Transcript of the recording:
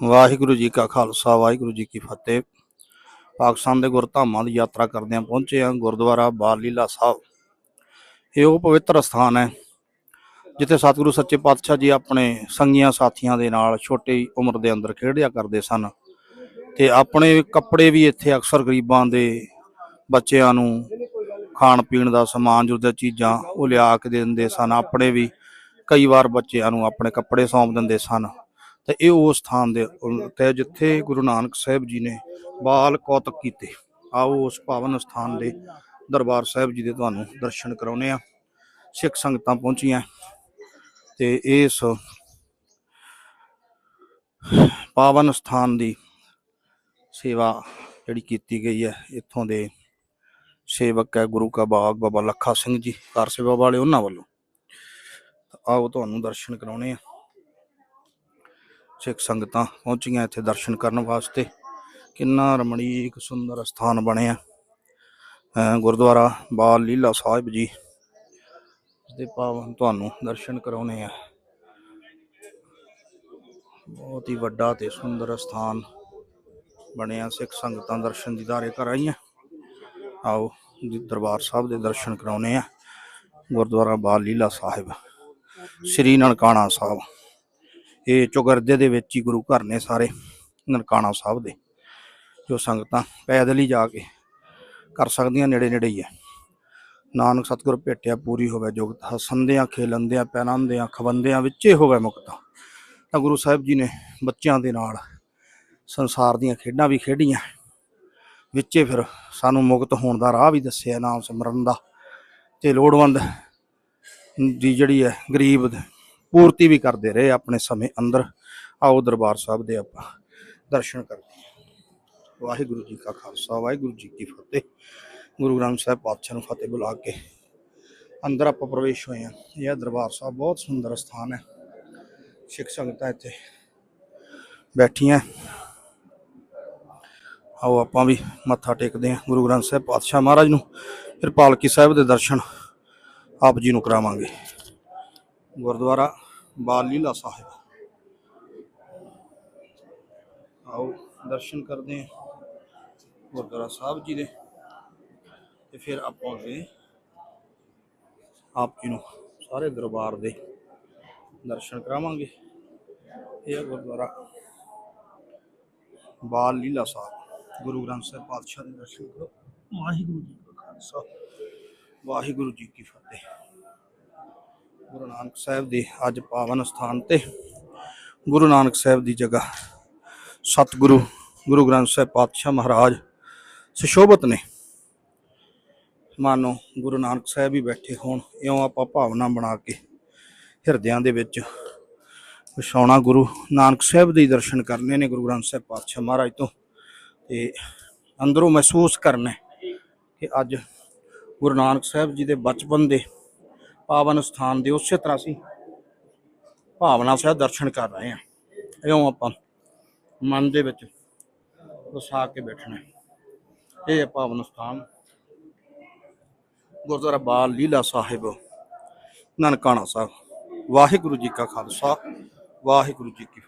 ਵਾਹਿਗੁਰੂ ਜੀ ਕਾ ਖਾਲਸਾ, ਵਾਹਿਗੁਰੂ ਜੀ ਕੀ ਫਤਿਹ। ਪਾਕਿਸਤਾਨ ਦੇ ਗੁਰਧਾਮਾਂ ਦੀ ਯਾਤਰਾ ਕਰਦਿਆਂ ਪਹੁੰਚੇ ਹਾਂ ਗੁਰਦੁਆਰਾ ਬਾਲ ਲੀਲਾ ਸਾਹਿਬ। ਇਹ ਉਹ ਪਵਿੱਤਰ ਸਥਾਨ ਹੈ, ਜਿੱਥੇ ਸਤਿਗੁਰੂ ਸੱਚੇ ਪਾਤਸ਼ਾਹ ਜੀ ਆਪਣੇ ਸੰਗੀਆਂ ਸਾਥੀਆਂ ਦੇ ਨਾਲ ਛੋਟੀ ਉਮਰ ਦੇ ਅੰਦਰ ਖੇਡਿਆ ਕਰਦੇ ਸਨ ਤੇ ਆਪਣੇ ਕੱਪੜੇ ਵੀ ਇੱਥੇ ਅਕਸਰ ਗਰੀਬਾਂ ਦੇ ਬੱਚਿਆਂ ਨੂੰ ਖਾਣ ਪੀਣ ਦਾ ਸਮਾਨ ਜੁਦਾ ਚੀਜ਼ਾਂ ਉਹ ਲਿਆ ਕੇ ਦੇ ਦਿੰਦੇ ਸਨ, ਆਪਣੇ ਵੀ ਕਈ ਵਾਰ ਬੱਚਿਆਂ ਨੂੰ ਆਪਣੇ ਕੱਪੜੇ ਸੌਂਪ ਦਿੰਦੇ ਸਨ। ਤੇ ਇਹ ਉਹ ਸਥਾਨ ਦੇ ਤੇ ਜਿੱਥੇ ਗੁਰੂ ਨਾਨਕ ਸਾਹਿਬ ਜੀ ਨੇ ਬਾਲ ਕੌਤਕ ਕੀਤੇ। ਆਓ ਉਸ ਪਾਵਨ ਸਥਾਨ ਦੇ ਦਰਬਾਰ ਸਾਹਿਬ ਜੀ ਦੇ ਤੁਹਾਨੂੰ ਦਰਸ਼ਨ ਕਰਾਉਨੇ ਆ ਸਿੱਖ ਸੰਗਤਾਂ ਪਹੁੰਚੀਆਂ ਤੇ ਇਸ ਪਾਵਨ ਸਥਾਨ ਦੀ ਸੇਵਾ ਜਿਹੜੀ ਕੀਤੀ ਗਈ ਹੈ, ਇੱਥੋਂ ਦੇ ਸੇਵਕ ਹੈ ਗੁਰੂ ਕਾ ਬਾਗ ਬਾਬਾ ਲੱਖਾ ਸਿੰਘ ਜੀ ਕਾਰ ਸੇਵਾ ਵਾਲੇ ਉਹਨਾਂ ਵੱਲੋਂ। ਆਓ ਤੁਹਾਨੂੰ ਦਰਸ਼ਨ ਕਰਾਉਣੇ ਆ ਸਿੱਖ ਸੰਗਤਾਂ ਪਹੁੰਚੀਆਂ ਇੱਥੇ ਦਰਸ਼ਨ ਕਰਨ ਵਾਸਤੇ। ਕਿੰਨਾ ਰਮਣੀਕ ਸੁੰਦਰ ਸਥਾਨ ਬਣਿਆ ਗੁਰਦੁਆਰਾ ਬਾਲ ਲੀਲਾ ਸਾਹਿਬ ਜੀ ਦੇ ਪਾਵਨ ਤੁਹਾਨੂੰ ਦਰਸ਼ਨ ਕਰਾਉਣੇ ਆ। ਬਹੁਤ ਹੀ ਵੱਡਾ ਤੇ ਸੁੰਦਰ ਸਥਾਨ ਬਣਿਆ ਸਿੱਖ ਸੰਗਤਾਂ ਦਰਸ਼ਨ ਦੀਦਾਰੇ ਕਰ ਆਈਆਂ। ਆਓ ਦਰਬਾਰ ਸਾਹਿਬ ਦੇ ਦਰਸ਼ਨ ਕਰਾਉਣੇ ਆ। ਗੁਰਦੁਆਰਾ ਬਾਲ ਲੀਲਾ ਸਾਹਿਬ, ਸ੍ਰੀ ਨਨਕਾਣਾ ਸਾਹਿਬ। ਇਹ ਚੁਗਰਦੇ ਦੇ ਵਿੱਚ ਹੀ ਗੁਰੂ ਘਰ ਨੇ ਸਾਰੇ ਨਨਕਾਣਾ ਸਾਹਿਬ ਦੇ, ਜੋ ਸੰਗਤਾਂ ਪੈਦਲ ਹੀ ਜਾ ਕੇ ਕਰ ਸਕਦੀਆਂ, ਨੇੜੇ ਨੇੜੇ ਹੀ ਹੈ। ਨਾਨਕ ਸਤਿਗੁਰ ਭੇਟਿਆ ਪੂਰੀ ਹੋਵੇ ਜੁਗਤ ਹਸੰਦਿਆਂ ਖੇਲੰਦਿਆਂ ਪੈਨਾਂਦਿਆਂ ਖਵੰਦਿਆਂ ਵਿੱਚੇ ਹੋਵੇ ਮੁਕਤਾ। ਤਾਂ ਗੁਰੂ ਸਾਹਿਬ ਜੀ ਨੇ ਬੱਚਿਆਂ ਦੇ ਨਾਲ ਸੰਸਾਰ ਦੀਆਂ ਖੇਡਾਂ ਵੀ ਖੇਡੀਆਂ। ਵਿੱਚੇ ਫਿਰ ਸਾਨੂੰ ਮੁਕਤ ਹੋਣ ਦਾ ਰਾਹ ਵੀ ਦੱਸਿਆ, ਨਾਮ ਸਿਮਰਨ ਦਾ। ਤੇ ਲੋੜਵੰਦ ਦੀ ਜਿਹੜੀ ਹੈ, ਗਰੀਬ ਪੂਰਤੀ ਵੀ ਕਰਦੇ ਰਹੇ ਆਪਣੇ ਸਮੇਂ ਅੰਦਰ। ਆਓ ਦਰਬਾਰ ਸਾਹਿਬ ਦੇ ਆਪਾਂ ਦਰਸ਼ਨ ਕਰਦੇ ਵਾਹਿਗੁਰੂ ਜੀ ਕਾ ਖਾਲਸਾ, ਵਾਹਿਗੁਰੂ ਜੀ ਕੀ ਫਤਿਹ। ਗੁਰੂ ਗ੍ਰੰਥ ਸਾਹਿਬ ਪਾਤਸ਼ਾਹ ਨੂੰ ਫਤਿਹ ਬੁਲਾ ਕੇ ਅੰਦਰ ਆਪਾਂ ਪ੍ਰਵੇਸ਼ ਹੋਏ ਹਾਂ। ਇਹ ਦਰਬਾਰ ਸਾਹਿਬ ਬਹੁਤ ਸੁੰਦਰ ਸਥਾਨ ਹੈ। ਸਿੱਖ ਸੰਗਤਾਂ ਇੱਥੇ ਬੈਠੀਆਂ। ਆਓ ਆਪਾਂ ਵੀ ਮੱਥਾ ਟੇਕਦੇ ਹਾਂ। ਗੁਰੂ ਗ੍ਰੰਥ ਸਾਹਿਬ ਪਾਤਸ਼ਾਹ ਮਹਾਰਾਜ ਨੂੰ, ਫਿਰ ਪਾਲਕੀ ਸਾਹਿਬ ਦੇ ਦਰਸ਼ਨ ਆਪ ਜੀ ਨੂੰ ਕਰਾਵਾਂਗੇ। ਗੁਰਦੁਆਰਾ ਬਾਲ ਲੀਲਾ ਸਾਹਿਬ। ਆਓ ਦਰਸ਼ਨ ਕਰਦੇ ਹਾਂ ਗੁਰਦੁਆਰਾ ਸਾਹਿਬ ਜੀ ਦੇ ਤੇ ਫਿਰ ਆਪਾਂ ਅੱਗੇ ਆਪ ਜੀ ਨੂੰ ਸਾਰੇ ਦਰਬਾਰ ਦੇ ਦਰਸ਼ਨ ਕਰਾਵਾਂਗੇ। ਇਹ ਹੈ ਗੁਰਦੁਆਰਾ ਬਾਲ ਲੀਲਾ ਸਾਹਿਬ। ਗੁਰੂ ਗ੍ਰੰਥ ਸਾਹਿਬ ਪਾਤਸ਼ਾਹ ਦੇ ਦਰਸ਼ਨ ਕਰੋ। ਵਾਹਿਗੁਰੂ ਜੀ ਕਾ ਖਾਲਸਾ, ਵਾਹਿਗੁਰੂ ਜੀ ਕੀ ਫਤਿਹ। ਗੁਰੂ ਨਾਨਕ ਸਾਹਿਬ ਦੇ ਅੱਜ ਪਾਵਨ ਸਥਾਨ ਤੇ ਗੁਰੂ ਨਾਨਕ ਸਾਹਿਬ ਦੀ ਜਗ੍ਹਾ ਸਤਿਗੁਰੂ, ਗੁਰੂ ਗ੍ਰੰਥ ਸਾਹਿਬ ਪਾਤਸ਼ਾਹ ਮਹਾਰਾਜ ਸੁਸ਼ੋਭਤ ਨੇ। ਮਾਨੋ ਗੁਰੂ ਨਾਨਕ ਸਾਹਿਬ ਹੀ ਬੈਠੇ ਹੋਣ, ਇਉਂ ਆਪਾਂ ਭਾਵਨਾ ਬਣਾ ਕੇ ਹਿਰਦਿਆਂ ਦੇ ਵਿੱਚ ਵਿਛਾਉਣਾ ਗੁਰੂ ਨਾਨਕ ਸਾਹਿਬ ਦੇ ਦਰਸ਼ਨ ਕਰਨੇ ਨੇ ਗੁਰੂ ਗ੍ਰੰਥ ਸਾਹਿਬ ਪਾਤਸ਼ਾਹ ਮਹਾਰਾਜ ਤੋਂ। ਤੇ ਅੰਦਰੋਂ ਮਹਿਸੂਸ ਕਰਨਾ ਕਿ ਅੱਜ ਗੁਰੂ ਨਾਨਕ ਸਾਹਿਬ ਜੀ ਦੇ ਬਚਪਨ ਦੇ ਪਾਵਨ ਸਥਾਨ ਦੇ ਉਸੇ ਤਰ੍ਹਾਂ ਅਸੀਂ ਭਾਵਨਾ ਸਹਿਤ ਦਰਸ਼ਨ ਕਰ ਰਹੇ ਹਾਂ। ਇਉਂ ਆਪਾਂ ਮਨ ਦੇ ਵਿੱਚ ਵਸਾ ਕੇ ਬੈਠਣਾ ਇਹ ਹੈ ਪਾਵਨ ਸਥਾਨ। ਗੁਰਦੁਆਰਾ ਬਾਲ ਲੀਲਾ ਸਾਹਿਬ, ਨਨਕਾਣਾ ਸਾਹਿਬ। ਵਾਹਿਗੁਰੂ ਜੀ ਕਾ ਖਾਲਸਾ, ਵਾਹਿਗੁਰੂ ਜੀ ਕੀ ਫਤਿਹ।